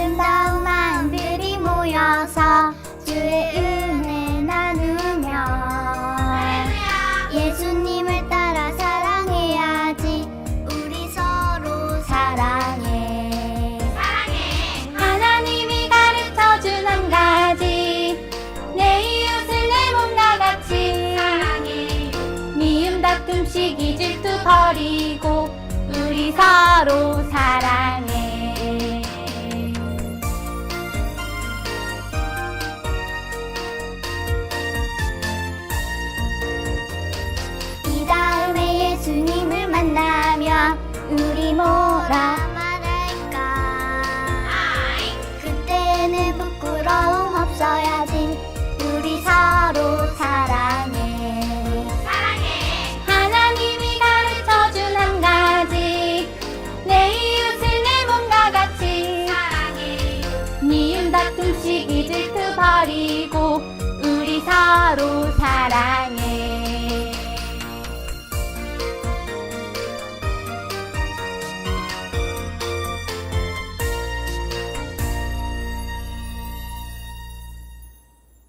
아름다운 마음들이 모여서 주의 은혜 나누며 예수님을 따라 사랑해야지 우리 서로 사랑해. 사랑해. 하나님이 가르쳐준 한 가지. 내 이웃을 내 몸과 같이 사랑해. 미움 다툼 시기 질투 버리고 우리 서로 사랑해. 우리 뭐라 말할까? 그때는 부끄러움 없어야지. 우리 서로 사랑해. 하나님이 가르쳐준 한 가지. 내 이웃을 내 몸과 같이. 미움 다툼 시기 질투 버리고 우리 서로 사랑해